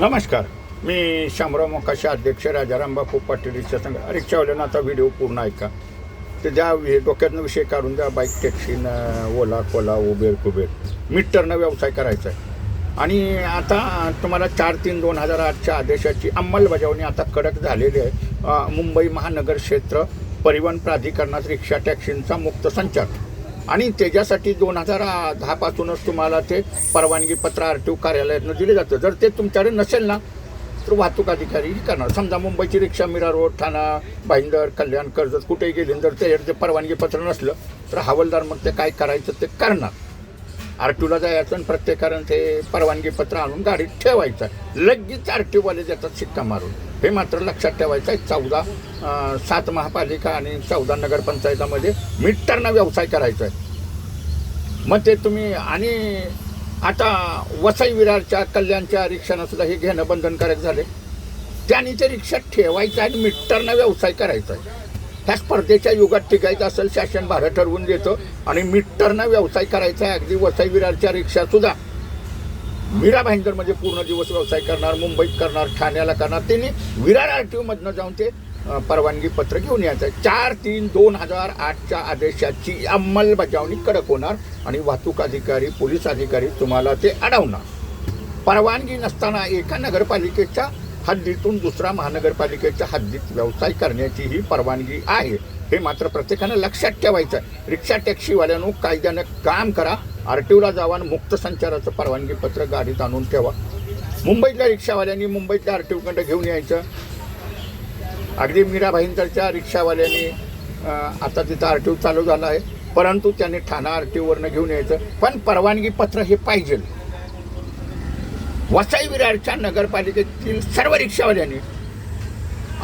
नमस्कार. मी शामराव मोकाशे अध्यक्ष राजाराम बापू पाटील रिक्षा संघ रिक्षावाल्यानं आता व्हिडिओ पूर्ण ऐका. ते द्या डोक्यातनं विषय काढून द्या बाईक टॅक्सीनं ओला कोला उबेर कुबेर. मीटरनं व्यवसाय करायचा आहे. आणि आता तुम्हाला चार तीन दोन हजार आठच्या आदेशाची अंमलबजावणी आता कडक झालेली आहे. मुंबई महानगर क्षेत्र परिवहन प्राधिकरणात रिक्षा टॅक्सींचा मुक्त संचार. आणि त्याच्यासाठी दोन हजार दहापासूनच तुम्हाला ते परवानगी पत्र आर टी ओ कार्यालयातनं दिले जातं. जर ते तुमच्याकडे नसेल ना तर वाहतूक अधिकारी करणार. समजा मुंबईची रिक्षा मीरा रोड ठाणा भाईंदर कल्याण कर्जत कुठेही गेली जर त्याच्यावर ते परवानगी पत्र नसलं तर हवालदार मग ते काय करायचं ते करणार. आर टी ओला जायचं आणि प्रत्येकानं ते परवानगी पत्र आणून गाडीत ठेवायचं. लगेच आर टी ओवाले देतात शिक्का मारून. हे मात्र लक्षात ठेवायचं आहे. चौदा सात महापालिका आणि चौदा नगरपंचायतामध्ये मीटरनं व्यवसाय करायचा आहे. मग ते तुम्ही आणि आता वसई विरारच्या कल्याणच्या रिक्षानं सुद्धा हे घेणं बंधनकारक झाले त्यांनी ते रिक्षा ठेवायचं आणि मीटरनं व्यवसाय करायचा आहे. ह्या स्पर्धेच्या युगात टिकायचं असेल शासन भारत ठरवून देतं आणि मीटरनं व्यवसाय करायचा आहे. अगदी वसई विरारच्या रिक्षासुद्धा मीरा भाईंदर म्हणजे पूर्ण दिवस व्यवसाय करणार मुंबईत करणार ठाण्याला करणार. त्यांनी विरार आर टी ओमधनं जाऊन ते परवानगी पत्र घेऊन यायचं. आहे चार तीन दोन हजार आठच्या आदेशाची अंमलबजावणी कडक होणार आणि वाहतूक अधिकारी पोलीस अधिकारी तुम्हाला ते अडवणार. परवानगी नसताना एका नगरपालिकेच्या हद्दीतून दुसऱ्या महानगरपालिकेच्या हद्दीत व्यवसाय करण्याची ही परवानगी आहे. हे मात्र प्रत्येकानं लक्षात ठेवायचं आहे रिक्षा टॅक्सीवाल्यानं कायद्यानं काम करा आर टी ओला जावा आणि मुक्त संचाराचं परवानगी पत्र गाडीत आणून ठेवा. मुंबईतल्या रिक्षावाल्यांनी मुंबईतल्या आर टी ओकडं घेऊन यायचं. अगदी मीरा भाईंदरच्या रिक्षावाल्यांनी आता तिथं आर टी ओ चालू झालं आहे. परंतु त्यांनी ठाणा आर टी ओवरनं घेऊन यायचं. पण परवानगी पत्र हे पाहिजे. वसई विरारच्या नगरपालिकेतील सर्व रिक्षावाल्यांनी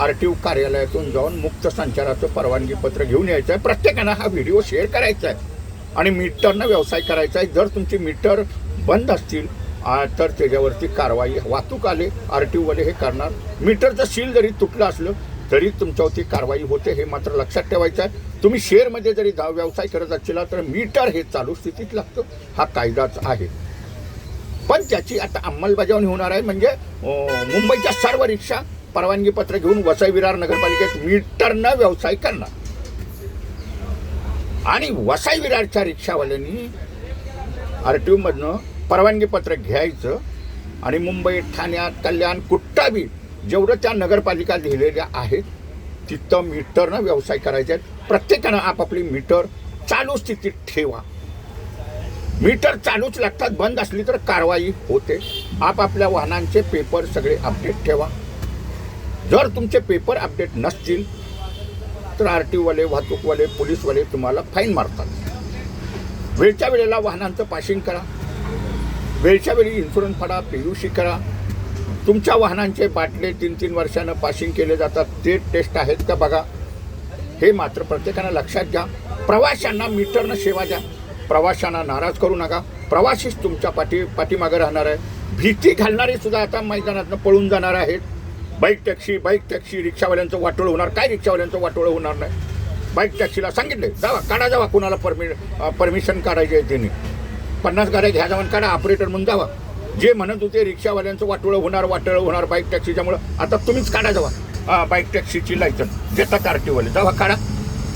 आर टी ओ कार्यालयातून जाऊन मुक्त संचाराचं परवानगी पत्र घेऊन यायचं. आहे प्रत्येकानं हा व्हिडिओ शेअर करायचा आहे. आणि मीटरनं व्यवसाय करायचा आहे. जर तुमची मीटर बंद असतील तर त्याच्यावरती कारवाई वाहतूक आले आर टी ओवाले हे करणार. मीटरचं सील जरी तुटलं असलं तरी तुमच्यावरती कारवाई होते हे मात्र लक्षात ठेवायचं आहे. तुम्ही शेअरमध्ये जरी जा व्यवसाय करत असेल तर मीटर हे चालू स्थितीत लागतं. हा कायदाच आहे. पण त्याची आता अंमलबजावणी होणार आहे. म्हणजे मुंबईच्या सर्व रिक्षा परवानगी पत्र घेऊन वसई विरार नगरपालिकेत मीटरनं व्यवसाय करणार. आणि वसाई विरारच्या रिक्षावाल्यांनी आर टी ओमधनं परवानगी पत्र घ्यायचं आणि मुंबई ठाण्यात कल्याण कुठ्ठाबी जेवढं त्या नगरपालिका लिहिलेल्या आहेत तिथं मीटरनं व्यवसाय करायचे आहेत. प्रत्येकानं आपापली मीटर चालू स्थितीत ठेवा. मीटर चालूच लागतात बंद असली तर कारवाई होते. आपापल्या वाहनांचे पेपर सगळे अपडेट ठेवा. जर तुमचे पेपर अपडेट नसतील तर आर टीवाले वाहतूकवाले पोलीसवाले तुम्हाला फाईन मारतात. वेळच्या वेळेला वाहनांचं पाशिंग करा. वेळच्या वेळी इन्शुरन्स फाडा पी करा. तुमच्या वाहनांचे बाटले तीन तीन वर्षानं पाशिंग केले जातात. ते टेस्ट आहेत का बघा. हे मात्र प्रत्येकानं लक्षात घ्या. प्रवाशांना मीटरनं सेवा द्या. प्रवाशांना नाराज करू नका. प्रवासीच तुमच्या पाठी पाठीमागं राहणार आहे. भीती घालणारे सुद्धा आता मैदानातनं पळून जाणार आहेत. बाईक टॅक्सी बाईक टॅक्सी रिक्षावाल्यांचं वाटोळं होणार. काय रिक्षावाल्यांचं वाटोळं होणार नाही? बाईक टॅक्सीला सांगितलं जावा काढा जावा कुणाला परमि परमिशन काढायची आहे त्यांनी. पन्नास गाड्या घ्या जाऊन काढा ऑपरेटर म्हणून जावा. जे म्हणत होते रिक्षावाल्यांचं वाटोळं होणार वाटोळं होणार बाईक टॅक्सीच्यामुळं आता तुम्हीच काढा जावा. बाईक टॅक्सीची लायसन देता आर जावा काढा.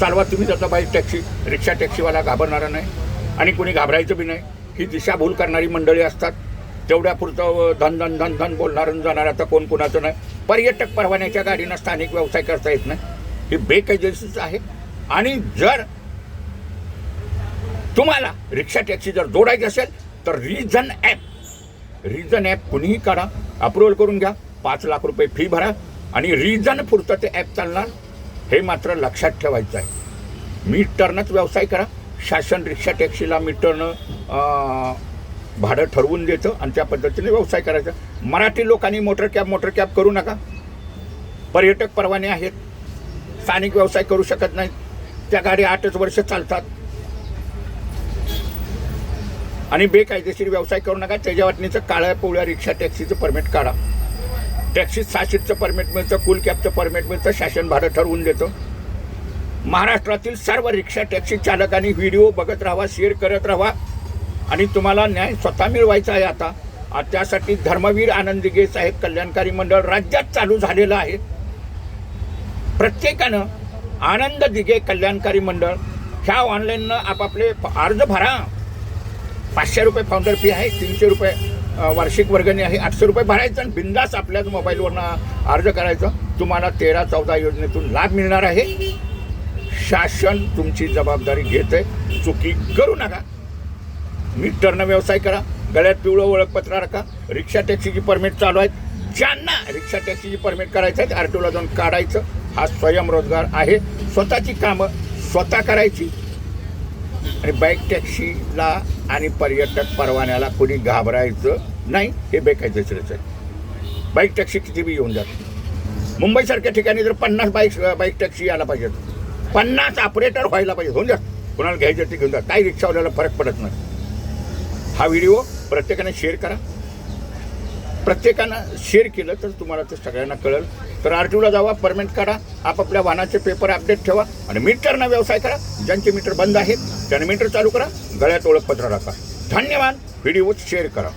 चालवा तुम्ही जाता बाईक टॅक्सी. रिक्षा टॅक्सीवाला घाबरणारा नाही. आणि कोणी घाबरायचं बी नाही. ही दिशाभूल करणारी मंडळी असतात. तेवढ्यापुरतं धन धन धन धन बोलणारं जाणार आता कोण कोणाचं नाही. पर्यटक परवान्याच्या गाडीनं स्थानिक व्यवसाय करता येत नाही. हे बेकायदेशीरच आहे. आणि जर तुम्हाला रिक्षा टॅक्सी जर जोडायची असेल तर रिझन ॲप रिझन ॲप कुणीही काढा अप्रुव्हल करून घ्या. पाच लाख रुपये फी भरा. आणि रिझन पुरतं ते ॲप चालणार हे मात्र लक्षात ठेवायचं आहे. मीटरनंच व्यवसाय करा. शासन रिक्षा टॅक्सीला मीटरनं भाडं ठरवून देतं आणि त्या पद्धतीने व्यवसाय करायचा. मराठी लोकांनी मोटर कॅब मोटर कॅब करू नका. पर्यटक परवाने आहेत. स्थानिक व्यवसाय करू शकत नाहीत. त्या गाड्या आठच वर्ष चालतात. आणि बेकायदेशीर व्यवसाय करू नका. त्याच्या वाटणीचं काळ्या पोळ्या रिक्षा टॅक्सीचं परमिट काढा. टॅक्सी सहा परमिट मिळतं फुल कॅबचं परमिट मिळतं शासन भाडं ठरवून देतं. महाराष्ट्रातील सर्व रिक्षा टॅक्सी चालकांनी व्हिडिओ बघत राहावा शेअर करत राहा. आणि तुम्हाला न्याय स्वतः मिळवायचा आहे आता. त्यासाठी धर्मवीर आनंद दिघे साहेब कल्याणकारी मंडळ राज्यात चालू झालेलं आहे. प्रत्येकानं आनंद दिघे कल्याणकारी मंडळ. ह्या ऑनलाईननं आपापले अर्ज भरा. पाचशे रुपये फाउंडर फी आहे तीनशे रुपये वार्षिक वर्गणी आहे आठशे रुपये भरायचं आणि बिंदास आपल्याच मोबाईलवरनं अर्ज करायचं. तुम्हाला तेरा चौदा योजनेतून लाभ मिळणार आहे. शासन तुमची जबाबदारी घेत आहे चुकी करू नका. मीटरनं व्यवसाय करा. गळ्यात पिवळं ओळखपत्र राखा. रिक्षा टॅक्सीची परमिट चालू आहेत. ज्यांना रिक्षा टॅक्सीची परमिट करायचं आहे आर टी ओला जाऊन काढायचं. हा स्वयंरोजगार आहे. स्वतःची कामं स्वतः करायची. आणि बाईक टॅक्सीला आणि पर्यटक परवान्याला कोणी घाबरायचं नाही हे बेकायदेशीरच आहे. बाईक टॅक्सी किती बी येऊन जाते. मुंबईसारख्या ठिकाणी जर पन्नास बाईक बाईक टॅक्सी यायला पाहिजेत. पन्नास ऑपरेटर व्हायला पाहिजे होऊन जात. कोणाला घ्यायचं ते घेऊन जा काही रिक्षावाल्याला फरक पडत नाही. हा व्हिडिओ प्रत्येकाने शेअर करा. प्रत्येकानं शेअर केलं तर तुम्हाला ते सगळ्यांना कळेल. तर आर टी ओला जावा परमिट काढा आपापल्या वाहनाचे पेपर अपडेट ठेवा आणि मीटरनं व्यवसाय करा. ज्यांचे मीटर बंद आहेत त्याने मीटर चालू करा. गळ्यात ओळखपत्र राखा. धन्यवाद. व्हिडिओ शेअर करा.